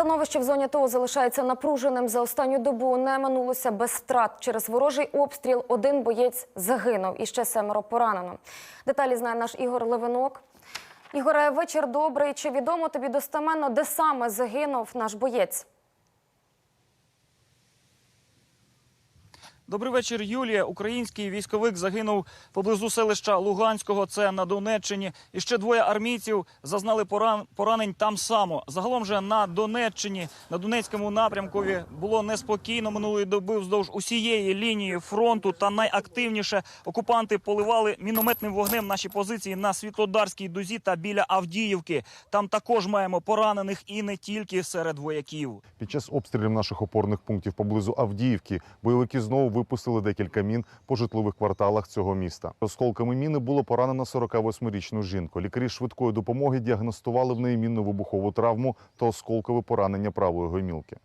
Становище в зоні ТО залишається напруженим. За останню добу не минулося без втрат. Через ворожий обстріл один боєць загинув і ще семеро поранено. Деталі знає наш Ігор Левинок. Ігоре, вечір добрий. Чи відомо тобі достеменно, де саме загинув наш боєць? Добрий вечір, Юлія. Український військовик загинув поблизу селища Луганського. Це на Донеччині. І ще двоє армійців зазнали поран... поранень там само. Загалом же на Донеччині, на Донецькому напрямкові було неспокійно минулої доби вздовж усієї лінії фронту. Та найактивніше окупанти поливали мінометним вогнем наші позиції на Світлодарській дузі та біля Авдіївки. Там також маємо поранених і не тільки серед вояків. Під час обстрілів наших опорних пунктів поблизу Авдіївки бойовики знову випустили декілька мін по житлових кварталах цього міста. Осколками міни було поранено 48-річну жінку. Лікарі швидкої допомоги діагностували в неї мінно-вибухову травму та осколкове поранення правої гомілки.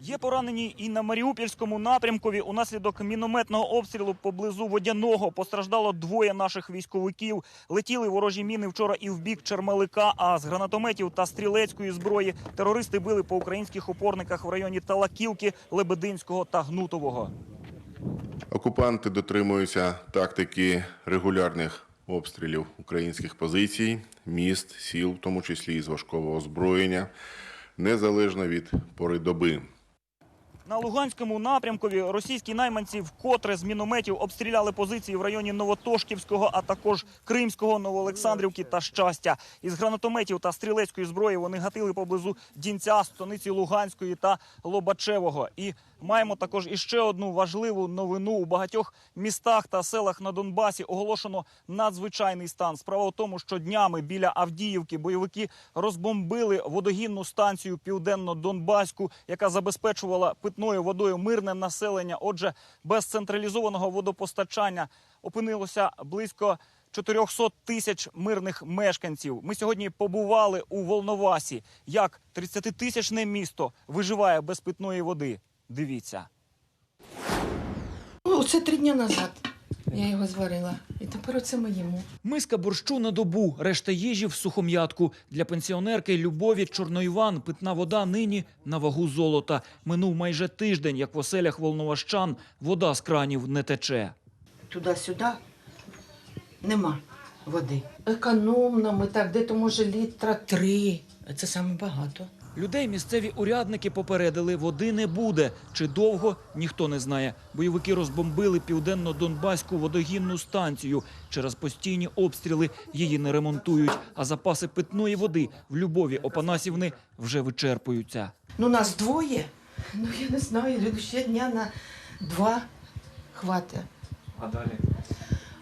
Є поранені і на Маріупольському напрямкові. Унаслідок мінометного обстрілу поблизу водяного постраждало двоє наших військовиків. Летіли ворожі міни вчора і в бік Чермалика. А з гранатометів та стрілецької зброї терористи били по українських опорниках в районі Талаківки, Лебединського та Гнутового. Окупанти дотримуються тактики регулярних обстрілів українських позицій, міст, сіл, в тому числі і з важкого озброєння, незалежно від пори доби. На Луганському напрямкові російські найманці вкотре з мінометів обстріляли позиції в районі Новотошківського, а також Кримського, Новоолександрівки та Щастя. Із гранатометів та стрілецької зброї вони гатили поблизу Дінця, станиці Луганської та Лобачевого. І маємо також іще одну важливу новину у багатьох містах та селах на Донбасі. Оголошено надзвичайний стан. Справа в тому, що днями біля Авдіївки бойовики розбомбили водогінну станцію південно-донбаську, яка забезпечувала питною водою мирне населення. Отже, без централізованого водопостачання опинилося близько 400 тисяч мирних мешканців. Ми сьогодні побували у Волновасі. Як 30-тисячне місто виживає без питної води. Дивіться. Ну, Це три дні назад. Я його зварила. І тепер оце ми їмо. Миска борщу на добу, решта їжі в сухом'ятку. Для пенсіонерки Любові Чорноїван питна вода нині на вагу золота. Минув майже тиждень, як в оселях волноващан вода з кранів не тече. Туди-сюди нема води. Економно, ми так, де то може літра три. Це саме багато. Людей місцеві урядники попередили, води не буде. Чи довго ніхто не знає. Бойовики розбомбили південно-донбаську водогінну станцію. Через постійні обстріли її не ремонтують. А запаси питної води в Любові Опанасівни вже вичерпуються. Ну, нас двоє. Ну, я не знаю, ще дня на два хватить. А далі?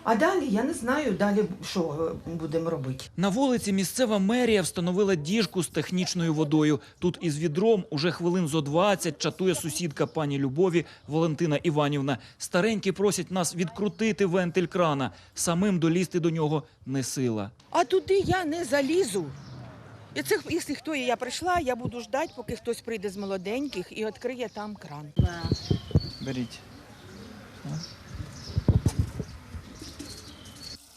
А далі я не знаю, далі що е, будемо робити. На вулиці місцева мерія встановила діжку з технічною водою. Тут із відром уже хвилин зо 20 чатує сусідка пані Любові Валентина Іванівна. Старенькі просять нас відкрутити вентиль крана. Самим долізти до нього не сила. А туди я не залізу. І це, якщо хто я прийшла, я буду ждати, поки хтось прийде з молоденьких і відкриє там кран. Беріть.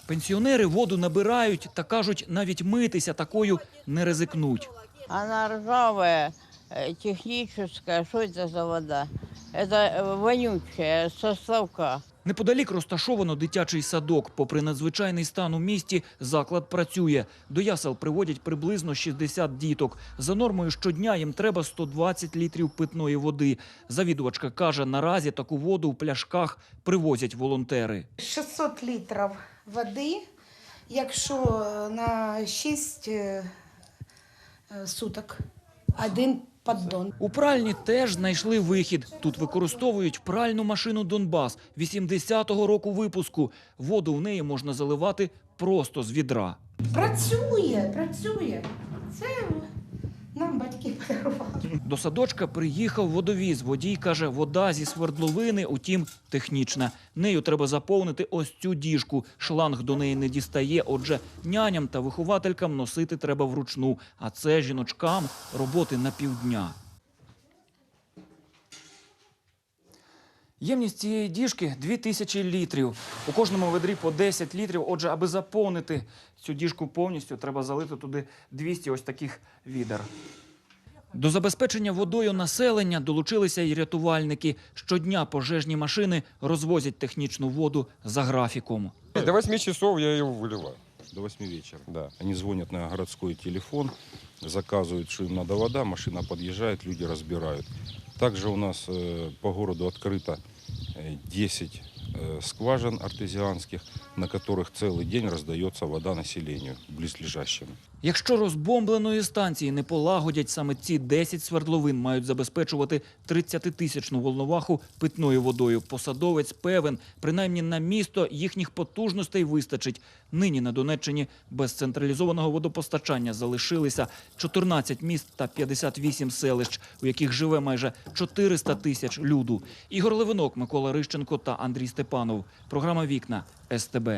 Пенсіонери воду набирають та кажуть, навіть митися такою не ризикнуть. Она ржавая, э, техническая. Что это за вода? Это э, вонючая, со ставка. Неподалік розташовано дитячий садок. Попри надзвичайний стан у місті, заклад працює. До ясел приводять приблизно 60 діток. За нормою щодня їм треба 120 літрів питної води. Завідувачка каже, наразі таку воду в пляшках привозять волонтери. 600 літрів води, якщо на 6 е, е, суток один поддон. У пральні теж знайшли вихід. Тут використовують пральну машину Донбас 80-го року випуску. Воду в неї можна заливати просто з відра. Працює, працює. Це. До садочка приїхав водовіз. Водій каже, вода зі свердловини, утім, технічна. Нею треба заповнити ось цю діжку. Шланг до неї не дістає. Отже, няням та вихователькам носити треба вручну. А це жіночкам роботи на півдня. Ємність цієї діжки 2000 літрів. У кожному ведрі по 10 літрів. Отже, аби заповнити цю діжку повністю, треба залити туди 200 ось таких відер. До забезпечення водою населення долучилися й рятувальники. Щодня пожежні машини розвозять технічну воду за графіком. До 8 часов я ее выливаю. До 8 вечера. Да. Они звонят на городской телефон, заказывают, что им надо вода, машина подъезжает, люди разбирают. Также у нас э, по городу открыто э, 10 э, скважин артезіанських, на яких цілий день роздається вода населенню близлежащим. Якщо розбомбленої станції не полагодять, саме ці 10 свердловин мають забезпечувати 30-тисячну волноваху питною водою. Посадовець певен, принаймні на місто їхніх потужностей вистачить. Нині на Донеччині без централізованого водопостачання залишилися 14 міст та 58 селищ, у яких живе майже 400 тисяч люду. Ігор Левинок, Микола Рищенко та Андрій Степанов. Програма Вікна СТБ.